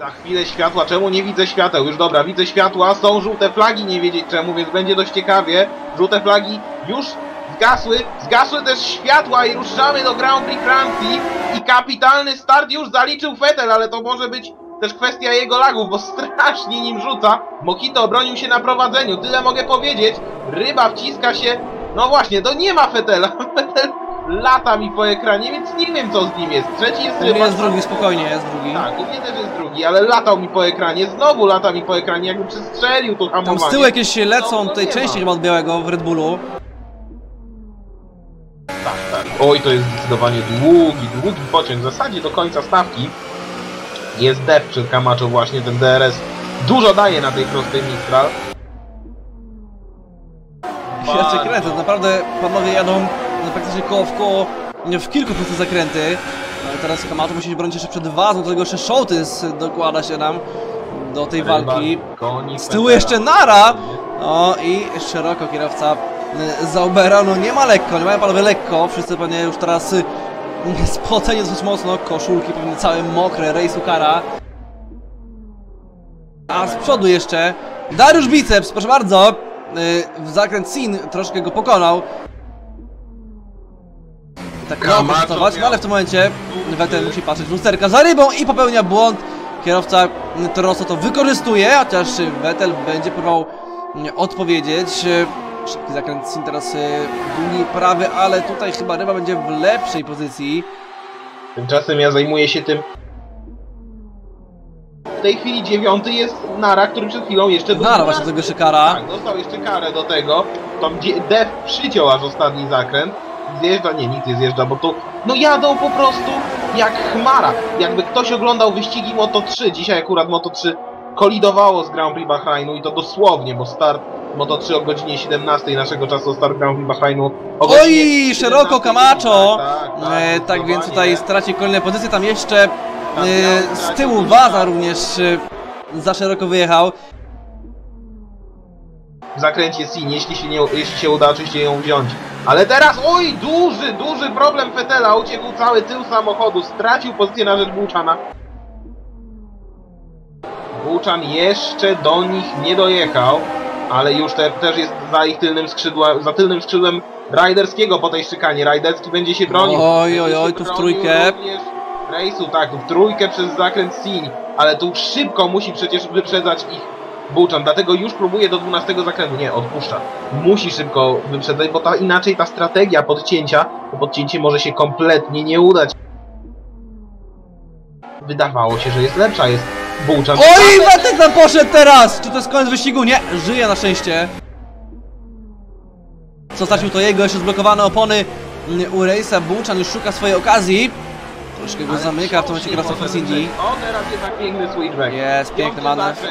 Za chwilę światła, czemu nie widzę świateł? Już dobra, widzę światła, są żółte flagi, nie wiedzieć czemu, więc będzie dość ciekawie. Żółte flagi już zgasły, zgasły też światła i ruszamy do Grand Prix Francji i kapitalny start już zaliczył Vettel, ale to może być też kwestia jego lagów, bo strasznie nim rzuca. Mokito obronił się na prowadzeniu, tyle mogę powiedzieć. Ryba wciska się, no właśnie, to nie ma Fetela. Fetel lata mi po ekranie, więc nie wiem co z nim jest. Trzeci jest Nie Ryba. jest drugi, spokojnie, jest drugi. Tak, u mnie też jest drugi, ale latał mi po ekranie, znowu lata mi po ekranie, jakby przestrzelił to hamowanie. Tam z tyłu jakieś się lecą, No, tutaj nie częściej ma. chyba od białego w Red Bullu. Tak, tak. Oj, to jest zdecydowanie długi, długi pociąg. W zasadzie do końca stawki jest dep przed Camacho właśnie, ten DRS dużo daje na tej prostej Mistral. Ja cię kręcę, naprawdę panowie jadą praktycznie koło w koło w kilku prostych zakręty. Ale teraz Kamato musi się bronić jeszcze przed wazą, do tego jeszcze Showtys dokłada się nam do tej walki. Z tyłu jeszcze Nara! No i szeroko kierowca y, Zaubera, no nie ma lekko, nie mają panowie lekko, wszyscy pewnie już teraz y, spoceni dosyć mocno, koszulki pewnie całe mokre, rejsu kara. A z przodu jeszcze Dariusz Biceps, proszę bardzo, y, w zakręt Sin troszkę go pokonał. Tak miał Camacho postawać, no ale w tym momencie Vettel musi patrzeć w lusterka za rybą i popełnia błąd. Kierowca Torosso to wykorzystuje, chociaż Vettel będzie próbował mm, odpowiedzieć. Szybki zakręt Sin teraz y, długi prawy, ale tutaj chyba ryba będzie w lepszej pozycji. Tymczasem ja zajmuję się tym. W tej chwili dziewiąty jest Nara, który przed chwilą jeszcze był Nara właśnie tego szykara. Tak, dostał jeszcze karę do tego. Tam Def przyciął aż ostatni zakręt. Zjeżdża, nie, nic nie zjeżdża, bo tu no jadą po prostu jak chmara. Jakby ktoś oglądał wyścigi Moto 3, dzisiaj akurat Moto 3 kolidowało z Grand Prix Bahrainu i to dosłownie, bo start Moto 3 o godzinie 17 naszego czasu, start Grand Prix Bahrainu o Oj, szeroko 17. Camacho! Tak, tak, tak, E, tak więc tutaj straci kolejne pozycje, tam jeszcze e, z stracić tyłu. Waza również e, za szeroko wyjechał. W zakręcie Sin, jeśli się, nie, jeśli się uda oczywiście ją wziąć. Ale teraz, oj, duży, duży problem Fetela, uciekł cały tył samochodu, stracił pozycję na rzecz Bułczana. Bułczan jeszcze do nich nie dojechał, ale już te, też jest za ich tylnym skrzydłem, za tylnym skrzydłem Rajderskiego po tej szykanie. Rajderski będzie się bronił. Oj, oj, oj, tu w trójkę. Rejsu, tak, w trójkę przez zakręt Sin, ale tu szybko musi przecież wyprzedzać ich Bułczan, dlatego już próbuje do 12 zakrętu. Nie, odpuszcza. Musi szybko wyprzedzać, bo ta, inaczej ta strategia podcięcia, to podcięcie może się kompletnie nie udać. Wydawało się, że jest lepsza, jest Bułczan. Oj, tam poszedł teraz! Czy to jest koniec wyścigu? Nie, żyje na szczęście. Co stracił to jego, jeszcze zblokowane opony mm, u Rejsa. Bułczan już szuka swojej okazji. Troszkę go zamyka w tym momencie Indy. potem- O, teraz jednak piękny switchback. Jest, piękny manewr.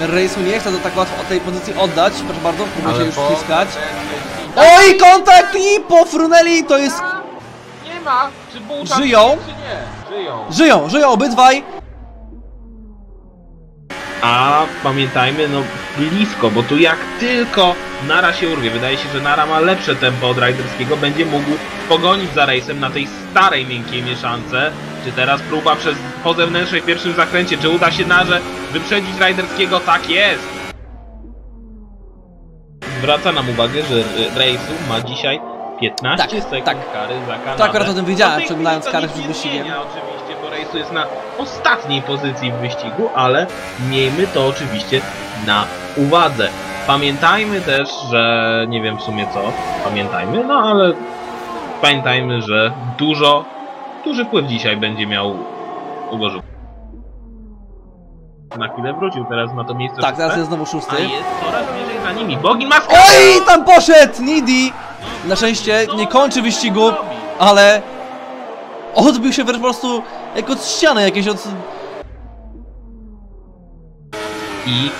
Rejsu nie chce to tak łatwo od tej pozycji oddać. Proszę bardzo, próbuje się już po- wciskać. Oj, kontakt i po Frunelli to jest... Nie ma! Czy Bułczan Żyją? czy nie? Żyją. Żyją, żyją obydwaj. A pamiętajmy, no blisko, bo tu jak tylko Nara się urwie, wydaje się, że Nara ma lepsze tempo od Riderskiego, będzie mógł pogonić za rejsem na tej starej miękkiej mieszance. Czy teraz próba przez po zewnętrznej w pierwszym zakręcie, czy uda się Narze wyprzedzić Riderskiego? Tak jest! Zwraca nam uwagę, że Rejsu ma dzisiaj 15 Tak, sekund tak. kary za Kanadę. Tak, akurat o tym wiedziałem, No przeglądając karę przed wyścigiem. oczywiście, bo Rejsu jest na ostatniej pozycji w wyścigu, ale miejmy to oczywiście na uwadze. Pamiętajmy też, że nie wiem w sumie co, pamiętajmy, no ale pamiętajmy, że dużo, duży wpływ dzisiaj będzie miał Ugorzu. Na chwilę wrócił teraz na to miejsce Tak, teraz jest znowu a szósty. jest coraz bliżej za nimi. Bogin ma Oj, tam poszedł! Nidi! Na szczęście nie kończy wyścigu, ale odbił się wręcz po prostu jak od ściany jakieś od... i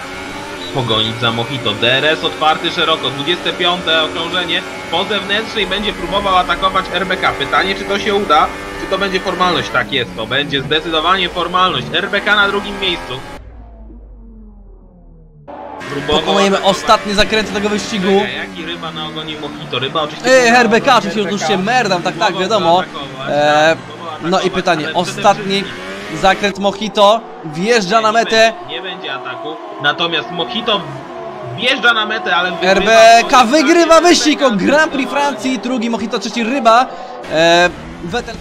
pogonić za Mojito. DRS otwarty szeroko, 25 okrążenie po zewnętrznej będzie próbował atakować RBK. Pytanie czy to się uda, czy to będzie formalność? Tak jest, to będzie zdecydowanie formalność. RBK na drugim miejscu. Próbował Pokonujemy ostatnie zakręty tego wyścigu. Czekaj, Jaki ryba na ogonie Mojito? Ryba oczywiście... Ej, RBK, oczywiście się merdam, tak, tak, wiadomo. E, tak, próbował no i pytanie, ostatni Zakręt Mojito, wjeżdża na Nie metę. będzie- Nie będzie ataku. Natomiast Mojito wjeżdża na metę, ale wygrywa RBK wygrywa wyścig o Grand Prix Francji, drugi Mojito, trzeci Ryba. E, Vettel